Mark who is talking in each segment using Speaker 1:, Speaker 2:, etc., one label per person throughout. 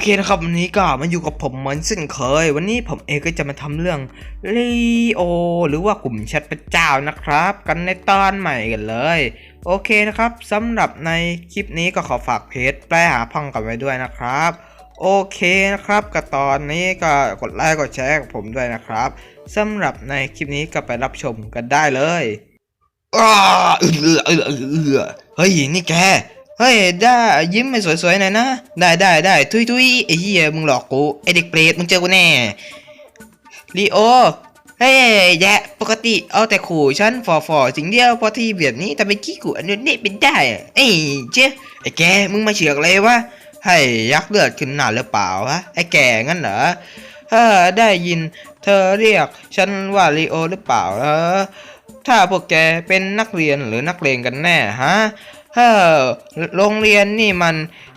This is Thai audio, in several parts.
Speaker 1: เคนะครับวันนี้ก็มาอยู่กับผมเหมือนเช่นเคย วันนี้ผมเองก็จะมาทำเรื่องลีโอหรือว่ากลุ่มแชทพระเจ้านะครับ กันในตอนใหม่กันเลย โอเคนะครับสำหรับในคลิปนี้ก็ขอฝากเพจแปลหาพ่องกันไว้ด้วยนะครับ โอเคนะครับกับตอนนี้ก็กดไลค์กดแชร์กับผมด้วยนะครับสำหรับในคลิปนี้ก็ไปรับชมกันได้เลยอ้าอเออเออเออเฮ้ยนี่แก เฮ้ยได้ยิ้มให้สวยๆหน่อยนะ ได้ได้ได้ทุยทุยไอ้เหี้ยมึงหลอกกูไอ้เด็กเปรตมึงเจอกูแน่ลีโอเฮ้ยแยะปกติเอาแต่ขู่ฉันฟอฟอสิ่งเดียวพอที่เบียดนี้ทำเป็นขี้กูอันนี้เป็นได้อะไอ้เจ๊ไอ้แกมึงมาเฉียกเลยวะให้ยักเลือดขึ้นหน้าหรือเปล่าวะไอ้แกงั้นเหรอเออได้ยินเธอเรียกฉันว่าลีโอหรือเปล่าเออถ้าพวกแกเป็นนักเรียนหรือนักเลงกันแน่ฮะ เฮ้อโรงเรียนนี่มัน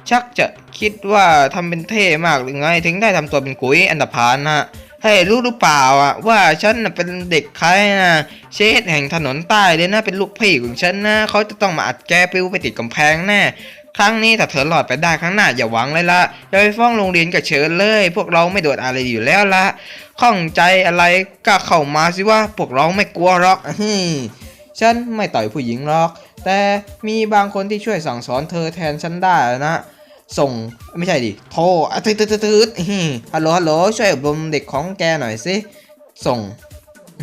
Speaker 1: ชักจะคิดว่าทำเป็นเท่มากหรือไง ถึงได้ทำตัวเป็นกุยอันดับพานนะให้ยรู้หรือเปล่าอะว่าฉันเป็นเด็กใครนะเชฟแห่งถนนใต้เลยนะเป็นลูกพี่ของฉันนะเขาจะต้องมาอัดแกปลิวไปติดกำแพงแน่ครั้งนี้ถ้าเธอหลอดไปได้ครั้งหน้าอย่าหวังเลยละอย่าไปฟ้องโรงเรียนกับเชิญเลย พวกเราไม่โดดอะไรอยู่แล้วละข้องใจอะไรก็เข้ามาสิว่าพวกเราไม่กลัวหรอกอ ฉันไม่ต่อยผู้หญิงหรอก แต่มีบางคนที่ช่วยสั่งสอนเธอแทนฉันได้นะ ส่งไม่ใช่ดิ โทรอะตืดตืดตืดอื้อหือฮัลโหลฮัลโหลช่วยอบรมเด็กของแกหน่อยสิ ส่ง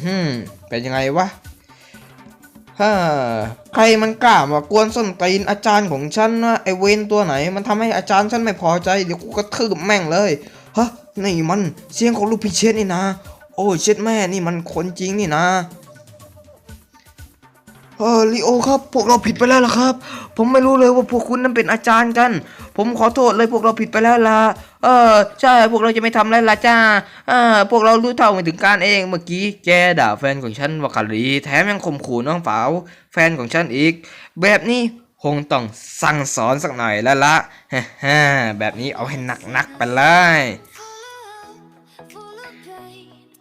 Speaker 1: อืมเป็นยังไงวะฮ่าใครมันกล้ามากวนส้นตีนอาจารย์ของฉันนะไอเวนตัวไหน มันทำให้อาจารย์ฉันไม่พอใจเดี๋ยวกูกระทืบแม่งเลยฮะนี่มันเสียงของลูกพี่เชษนี่นะ โอ้เช็ดแม่นี่มันคนจริงนี่นะ เออลีโอครับ พวกเราผิดไปแล้วล่ะครับ ผมไม่รู้เลยว่าพวกคุณนั้นเป็นอาจารย์กัน ผมขอโทษเลยพวกเราผิดไปแล้วล่ะ เออใช่พวกเราจะไม่ทำแล้วล่ะจ้าเออพวกเรารู้เท่าไม่ถึงการเองเมื่อกี้แกด่าแฟนของฉันว่าคารีแถมยังข่มขู่น้องสาว แฟนของฉันอีก แบบนี้คงต้องสั่งสอนสักหน่อยแล้วละฮ่าแบบนี้เอาให้หนักๆไปเลย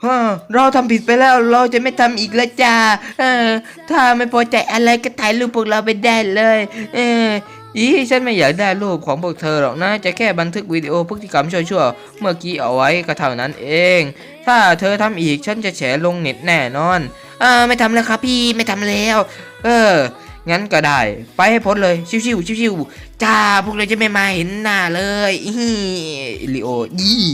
Speaker 1: เฮ้อเราทำผิดไปแล้วเราจะไม่ทำอีกแล้วจ้าเออ ถ้าไม่พอใจอะไรก็ถ่ายรูปพวกเราไปได้เลย เอออีฉันไม่อยากได้รูปของพวกเธอหรอกนะ จะแค่บันทึกวิดีโอพฤติกรรมชั่วๆเมื่อกี้เอาไว้ก็เท่านั้นเอง ถ้าเธอทำอีกฉันจะแฉลงเน็ตแน่นอนอ่าไม่ทำแล้วครับพี่ไม่ทำแล้ว เออ งั้นก็ได้ ไปให้พ้นเลยชิวๆชิวๆจ้าพวกเราจะไม่มาเห็นหน้าเลยอีลิโอยี่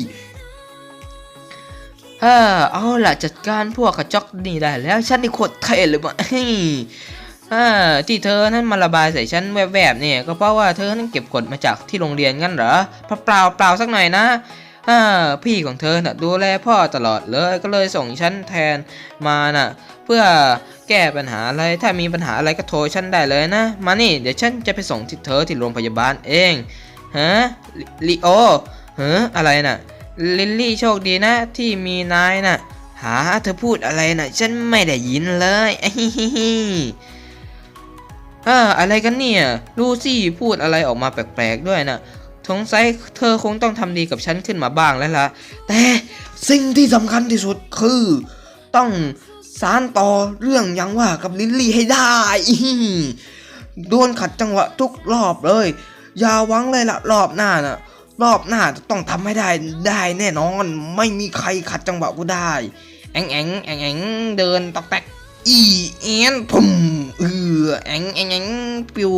Speaker 1: เออเอาล่ะจัดการพวกกระจอกนี่ได้แล้วฉันนี่โคตรเท่เลยว่ะเฮ้ยอ่าที่เธอนั้นมาระบายใส่ฉันแวบๆเนี่ยก็เพราะว่าเธอนั้นเก็บกดมาจากที่โรงเรียนงั้นเหรอเปล่าเปล่าเปล่าสักหน่อยนะอ่าพี่ของเธอน่ะดูแลพ่อตลอดเลยก็เลยส่งฉันแทนมาน่ะ เพื่อแก้ปัญหาอะไรถ้ามีปัญหาอะไรก็โทรฉันได้เลยนะ มานี่เดี๋ยวฉันจะไปส่งที่เธอที่โรงพยาบาลเองฮะลิโอฮะอะไรน่ะ ลิลลี่โชคดีนะ ที่มีนายนะ่ะ หาเธอพูดอะไรนะ่ะ ฉันไม่ได้ยินเลยอะฮิฮิฮิเอออะไรกันเนี่ยลูซี่พูดอะไรออกมาแปลกๆด้วยนะสงสัยเธอคงต้องทำดีกับฉันขึ้นมาบ้างแล้วล่ะ แต่สิ่งที่สำคัญที่สุดคือ ต้องสารต่อเรื่องยังว่ากับลิลลี่ให้ได้โดนขัดจังหวะทุกรอบเลย อย่าหวังเลยละรอบหน้าน่ะ รอบหน้าจะต้องทำให้ได้ได้แน่นอน ไม่มีใครขัดจังหวะกูได้ แองแองแองแองเดินตอกแตกอีเอ็นพุ่มเออแองแองแองปิว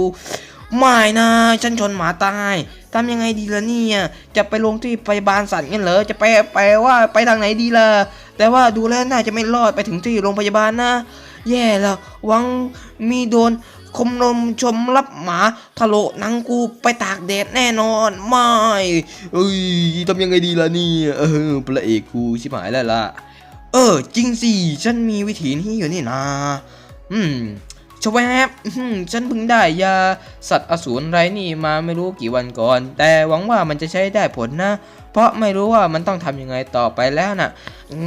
Speaker 1: ไม่นะฉันชนหมาตายทำยังไงดีล่ะเนี่ย จะไปลงที่พยาบาลสัตว์งั้นเหรอ จะไปไปว่าไปทางไหนดีล่ะ แต่ว่าดูแล้วน่าจะไม่รอดไปถึงที่โรงพยาบาลนะ แย่แล้วหวังมีโดน คมนมชมรับหมาทะโลหนังกูไปตากแดดแน่นอนไม่เอ้ยทำยังไงดีล่ะนี่เออพระเอกกูชิบหายแล้วล่ะ เออ จริงสิ ฉันมีวิธีนี้อยู่นี่นะอืมชวบอื้อหือฉันเพิ่งได้ยาสัตว์อสูรไรนี่มาไม่รู้กี่วันก่อน แต่หวังว่ามันจะใช้ได้ผลนะ เพราะไม่รู้ว่ามันต้องทำยังไงต่อไปแล้วน่ะ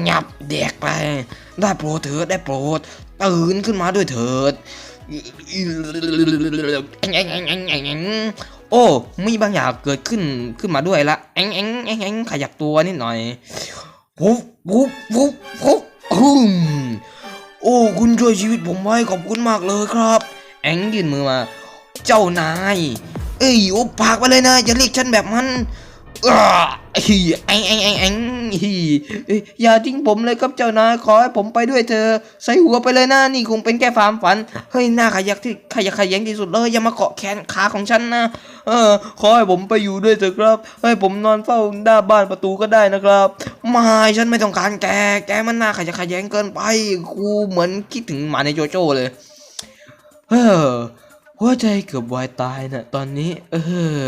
Speaker 1: งับเด็กไป ได้โปรดเถิดได้โปรด ตื่นขึ้นมาด้วยเถิด โอ้มีบางอย่างเกิดขึ้นขึ้นมาด้วยละแองแองแองแองขยับตัวนิดหน่อยวุบวุบวุบวุบอืมโอ้คุณช่วยชีวิตผมไว้ขอบคุณมากเลยครับ แองยื่นมือมา เจ้านาย เอ้ยโอ้ปากไปเลยนะอย่าเรียกฉันแบบมัน ฮีแองแองแองแองฮีอย่าทิ้งผมเลยครับเจ้านายขอให้ผมไปด้วยเธอ ใส่หัวไปเลยนะนี่คงเป็นแค่ความฝัน เฮ้ยหน้าขยักที่ขยักขยงที่สุดเลยอย่ามาเกาะแขนขาของฉันนะ เออ ขอให้ผมไปอยู่ด้วยเถอะครับ ให้ผมนอนเฝ้าหน้าบ้านประตูก็ได้นะครับ ไม่ฉันไม่ต้องการแก แกมันหน้าขยักขยงเกินไปกูเหมือนคิดถึงหมาในโจโจ้เลย เออหัวใจเกือบวายตายนะตอนนี้ เออ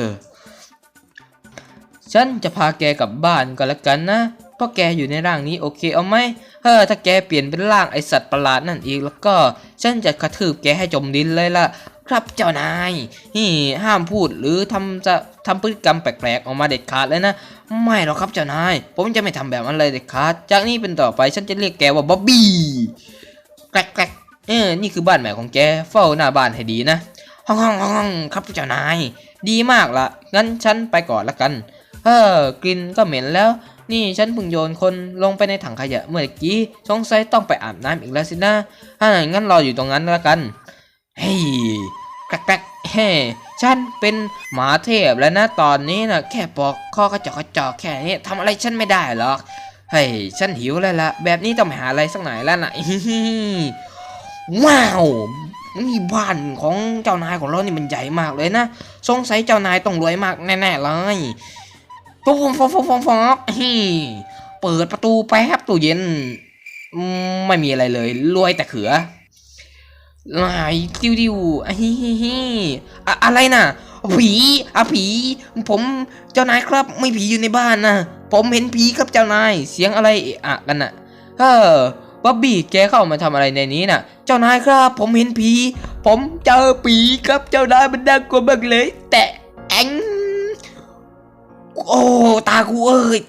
Speaker 1: ฉันจะพาแกกลับบ้านก็แล้วกันนะ เพราะแกอยู่ในร่างนี้โอเคเอาไหมเออถ้าแกเปลี่ยนเป็นร่างไอสัตว์ประหลาดนั่นอีกแล้วก็ฉันจะกระทืบแกให้จมดินเลยล่ะ ครับเจ้านายนี่ห้ามพูดหรือทำจะทำพฤติกรรมแปลกๆออกมาเด็ดขาดเลยนะ ไม่หรอกครับเจ้านาย ผมจะไม่ทำแบบนั้นเลยเด็ดขาด จากนี้เป็นต่อไปฉันจะเรียกแกว่าบ๊อบบี้แกรกเออ นี่คือบ้านใหม่ของแก เฝ้าหน้าบ้านให้ดีนะ ห้องห้องห้องห้องครับเจ้านาย ดีมากละงั้นฉันไปก่อนละกัน เออกลิ่นก็เหม็นแล้ว นี่ฉันเพิ่งโยนคนลงไปในถังขยะเมื่อกี้สงสัยต้องไปอาบน้ำอีกแล้วสินะถ้าอย่างนั้นรออยู่ตรงนั้นละกัน เฮ้ยแกรกแกเฮ้ฉันเป็นหมาเทพแล้วนะตอนนี้นะแค่ปอกข้อกระจอกกระจอกแค่นี้ทำอะไรฉันไม่ได้หรอกเฮ้ยฉันหิวแล้วละแบบนี้ต้องหาอะไรสักหน่อยแล้วนะว้าวนี่บ้านของเจ้านายของเรานี่มันใหญ่มากเลยนะ สงสัยเจ้านายต้องรวยมากแน่ๆเลย ฟงฟงฟงฟงฟงฮีเปิดประตูแป๊บตู้เย็น ไม่มีอะไรเลยรวยแต่เขือไหลดิวดิวอะฮิฮิฮิอะอะไรน่ะ ผีอะผี ผมเจ้านายครับไม่ผีอยู่ในบ้านนะผมเห็นผีครับเจ้านายเสียงอะไรเอะอะกันน่ะเออบ๊อบบี้แกเข้ามาทำอะไรในนี้น่ะ เจ้านายครับ ผมเห็นผี ผมเจอผีครับเจ้านายมันน่ากลัวมากเลย แต่แอง โอ้ตากูเอ้ย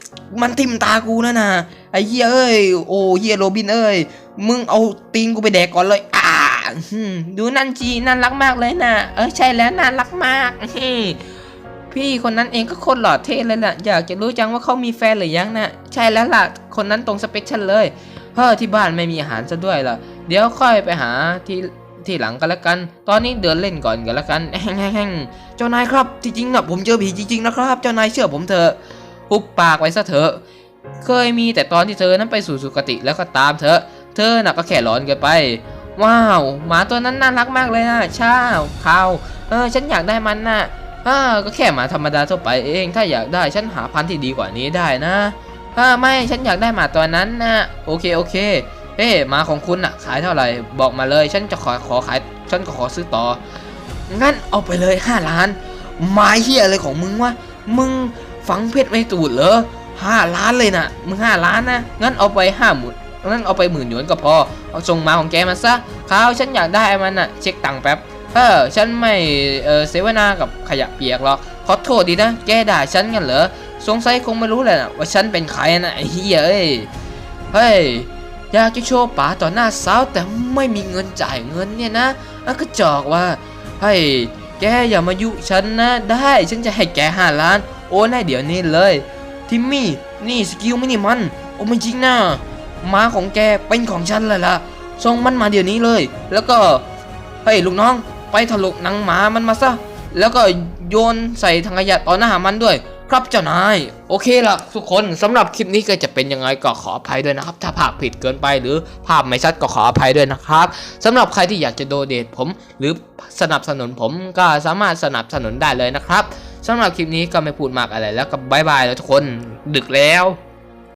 Speaker 1: มันทิ่มตากูนะน่ะไอ้เหี้ยเอ้ยโอ้เหี้ยโรบินเอ้ยมึงเอาตีนกูไปแดกก่อนเลยอ่าดูนั่นจีน่ารักมากเลยนะเออใช่แล้วน่ารักมากพี่คนนั้นเองก็โคตรหล่อเท่เลยล่ะอยากจะรู้จังว่าเขามีแฟนหรือยังนะใช่แล้วล่ะคนนั้นตรงสเปคฉันเลยเฮ้อที่บ้านไม่มีอาหารซะด้วยล่ะเดี๋ยวค่อยไปหาที่ ที่หลังกันแล้วกัน ตอนนี้เดินเล่นก่อนกันแล้วกันแฮ่งๆเจ้านายครับจริงๆนะผมเจอผีจริงๆนะครับ เจ้านายเชื่อผมเถอะหุบปากไว้ซะเถอะ เคยมีแต่ตอนที่เธอนั้นไปสู่สุคติแล้วก็ตามเธอ เธอน่ะก็แค่ร้อนเกินไป ว้าวหมาตัวนั้นน่ารักมากเลยนะช้าวข้าวเออฉันอยากได้มันน่ะอ่าก็แค่หมาธรรมดาทั่วไปเอง ถ้าอยากได้ฉันหาพันธุ์ที่ดีกว่านี้ได้นะอ่าไม่ฉันอยากได้หมาตัวนั้นนะโอเคโอเค เฮ้หมาของคุณน่ะขายเท่าไหร่บอกมาเลย ฉันจะขอขอขายฉันก็ขอซื้อต่อ งั้นเอาไปเลยห้าล้านไม้เฮียอะไรของมึงวะมึงฝังเพชรไม่ตูดเหรอห้าล้านเลยนะมึงห้าล้านนะงั้นเอาไปห้าหมื่นงั้นเอาไปหมื่นหยวนก็พอเอาส่งมาของแกมาซะข้าวฉันอยากได้มันน่ะเช็คตังค์แป๊บเออฉันไม่เออเสวนากับขยะเปียกหรอกขอโทษดีนะ แกด่าฉันกันเหรอสงสัยคงไม่รู้แหละนะว่าฉันเป็นใครนะไอ้เหี้ยเอ้ยเฮ้ย อยากจะโชว์ป๋าต่อหน้าสาวแต่ไม่มีเงินจ่ายเงินเนี่ยนะก็จอกว่าเฮ้ยแกอย่ามายุฉันนะ ได้ฉันจะให้แกห้าล้าน โอนให้เดี๋ยวนี้เลย ทิมมี่นี่สกิลไม่นี่มัน โอ้ไม่จริงนะม้าของแกเป็นของฉันเลยล่ะส่งมันมาเดี๋ยวนี้เลย แล้วก็เฮ้ยลูกน้อง ไปถลกหนังหมามันมาซะแล้วก็โยนใส่ถังขยะต่อหน้ามันด้วย ครับเจ้านาย โอเคละทุกคนสำหรับคลิปนี้ก็จะเป็นยังไงก็ขออภัยด้วยนะครับ ถ้าภาพผิดเกินไปหรือภาพไม่ชัดก็ขออภัยด้วยนะครับสำหรับใครที่อยากจะโดเดทผม หรือสนับสนุนผมก็สามารถสนับสนุนได้เลยนะครับสำหรับคลิปนี้ก็ไม่พูดมากอะไรแล้วก็บายบายแล้วทุกคนดึกแล้ว